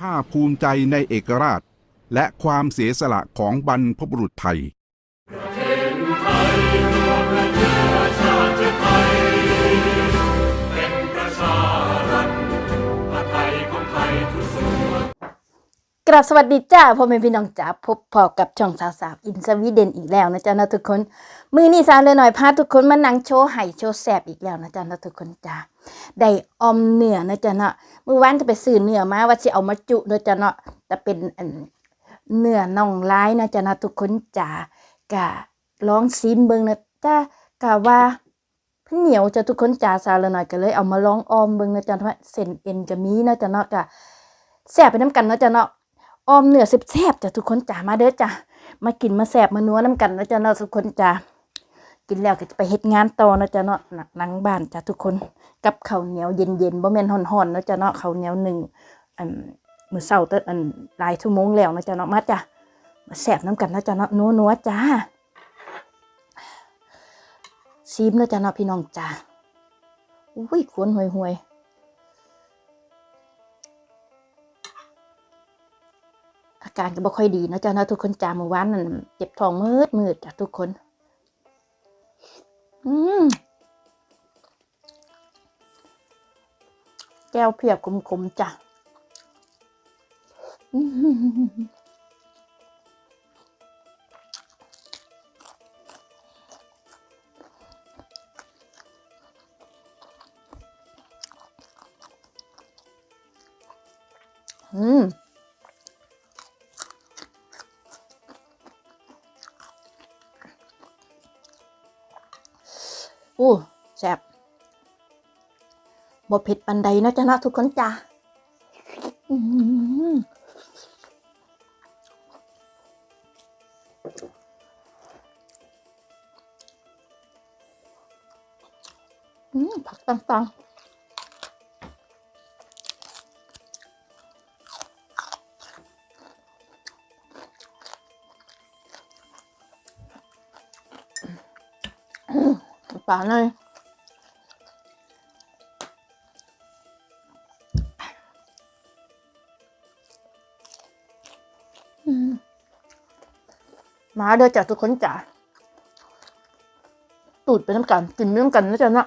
ภาคภูมิใจในเอกราช และความเสียสละของบรรพบุรุษไทย กราบสวัสดีจ้าพ่อแม่พี่น้องจ๋าพบพอกับช่องสาวสาวอินสวีเดนอีกแล้วนะจ๊ะนะทุกคน มือนี้สาวเลยหน่อยพาทุกคนมานั่งโชว์ไห่โชว์แสบอีกแล้วนะจ๊ะนะทุกคนจ้าได้ออมเนื้อนะจ๊ะเนาะมือวานจะไปซื้อเนื้อมาว่าสิเอามาจุนะจ๊ะเนาะแต่เป็นอันเนื้อน่องลายนะจ๊ะนะทุกคนจ้ากะลองซิมเบิงนะจ้ากะว่าเพิ่นเหนียวจ้ะทุกคนจ้าสาวเลยหน่อยก็เลยเอามาลองออมเบิงนะจ๊ะว่าเส้นเอ็นก็มีนะจ๊ะเนาะกะแสบไปน้ำกันนะจ๊ะเนาะ ออมเนื้อแซ่บๆจ้ะทุกคนจ้ามาเด้อจ้ะมากินมาแซ่บมานัวน้ำกันนะจ๊ะเนาะทุกคนจ้ากินแล้วก็จะไปเฮ็ดงานต่อนะจ๊ะเนาะหนักนังบ้านจ้ะทุกคนกับข้าวเหนียวเย็นๆบ่แม่นฮ้อนๆนะจ๊ะเนาะข้าวเหนียวหนึ่งอันมื้อเช้าแต่อันหลายชั่วโมงแล้วนะจ๊ะเนาะมาจ้ะมาแซ่บน้ำกันนะจ๊ะเนาะนัวๆจ้าซีมนะจ๊ะเนาะพี่น้องจ้าอุ้ยควนห่วยๆ การก็บ่ค่อยดีนะจ๊ะนะทุกคนจาเมื่อวานนั่นเจ็บท้องมืดมืดจ้ะทุกคน อืมแก้วเพียบคมๆจ้ะ อืม อู้แซ่บบ่เผ็ดปันใดนะจ๊ะนะทุกคนจ้าผักต่างๆ ปลาเลยอืมาเด้อจ้ะทุกคนจ้ะตูดไปน้ำกันกินไปน้ำกันนะจ๊ะนะ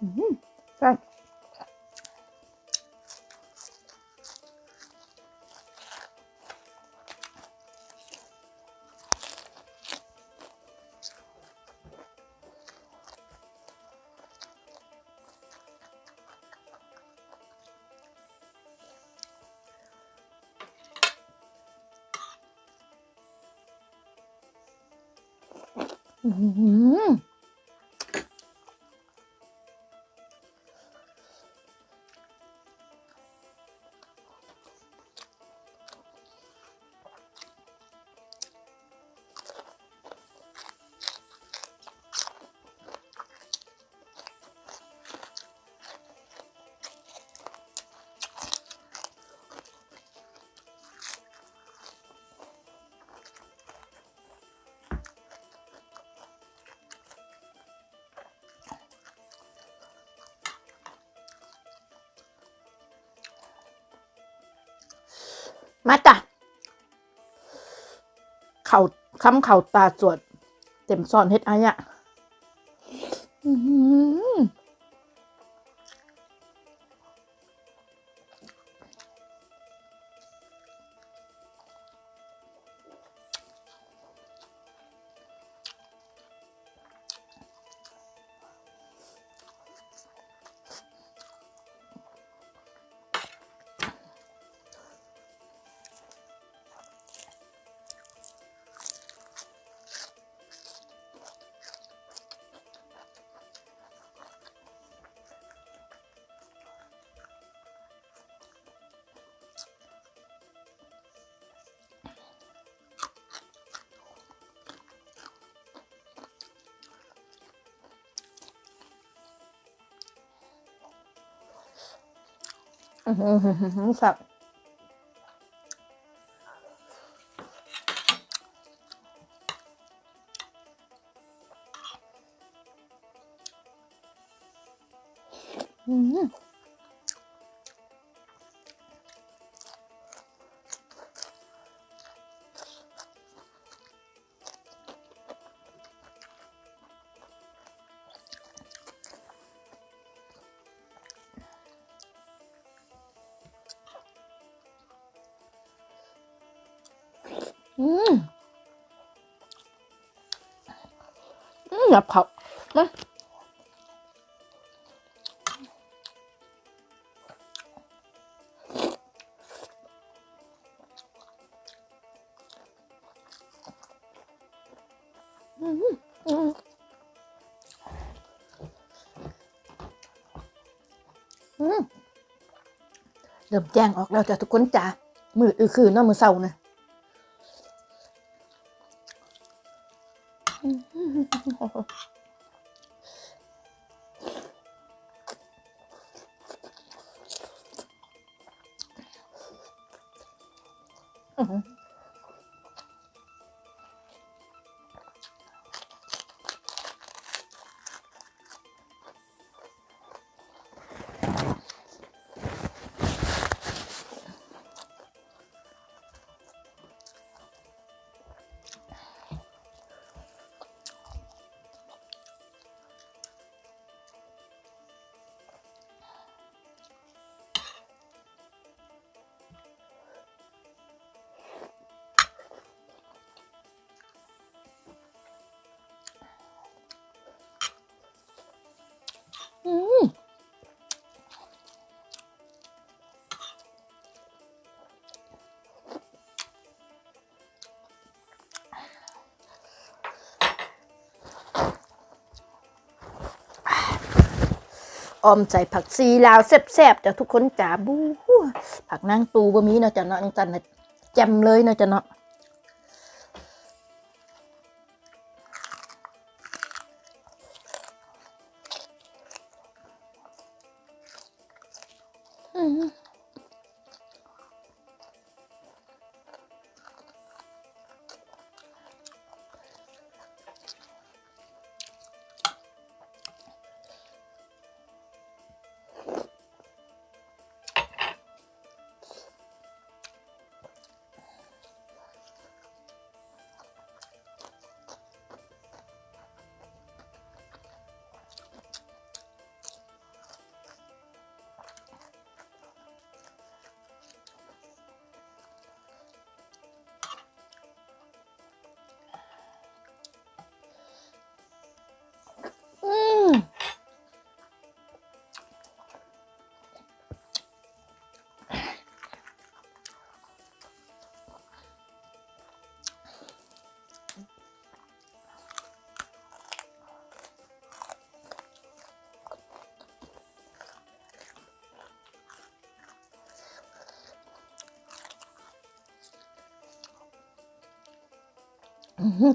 อืมใมาจ้ะเข่าคำเข่าตาสวด เต็มซ่อนเฮ็ดอะไรอะ อื้อหือหือ อืมอืมแบบผักมาอืมอืมอืมเริ่มแจ้งออกแล้วจ้ะทุกคนจ้ามืออือคือเนาะมือเศร้านะ อื อมใส่ผักซีลาวแซ่บๆจ้ะทุกคนจ๋าบูผักนางตูบะมีเนาะจ้ะเนาะจันน่ะแจมเลยเนาะจ้ะเนาะ อื้อ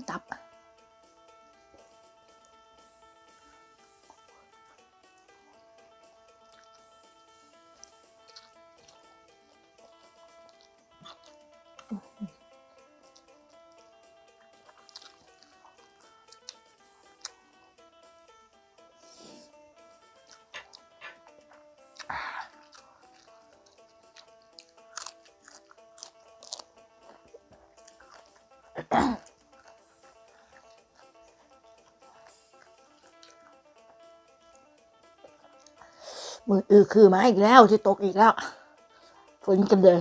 มืออือคือมาอีกแล้วที่ตกอีกแล้วฝนกันเลย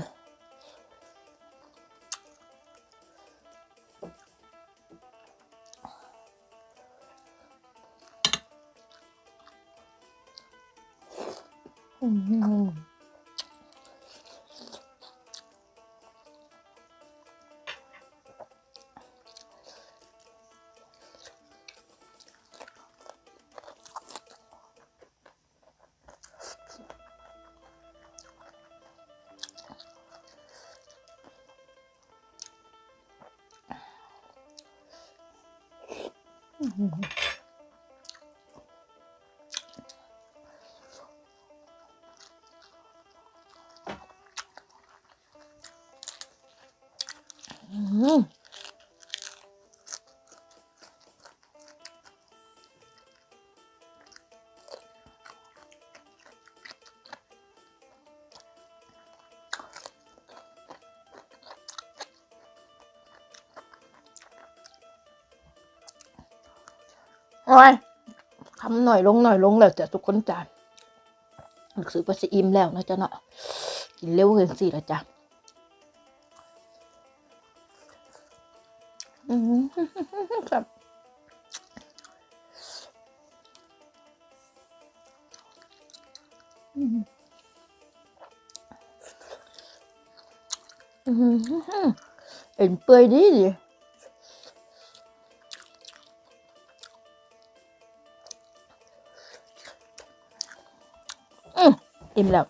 อืมม 嗯。哼哼 โอ้ยทำหน่อยลงหน่อยลงแล้วจ้ะทุกคนจ้ะรู้สึกว่าจะอิ่มแล้วนะจ๊ะเนาะกินเร็วเกินสิละจ้ะอืมครับอืมอืมเอ็นเปื่อยดีดิ อิ่มแล้ว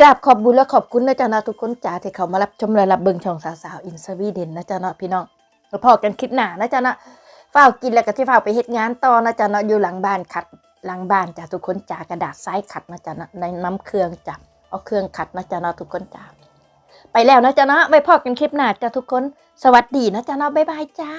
กราบขอบบุญและขอบคุณนะจ๊ะนะทุกคนจ๋าที่เขามารับชมและรับเบิ่งช่องสาวๆอินสวีเดนนะจ๊ะนาะพี่น้องแล้วพอกันคลิปหน้านะจ๊ะนะฝ้ากินแล้วก็ที่ฝ้าไปเฮ็ดงานต่อนะจ๊ะนาะอยู่หลังบ้านขัดหลังบ้านจ้ะทุกคนจ๋ากระดาษทรายขัดนะจ๊ะนะในน้ำเครื่องจ้ะเอาเครื่องขัดนะจ๊ะนาะทุกคนจ๋าไปแล้วนะจ๊ะนาะไว้พอกันคลิปหน้าจ้ะทุกคน สวัสดีนะจ๊ะนาะบ๊ายบายจ้า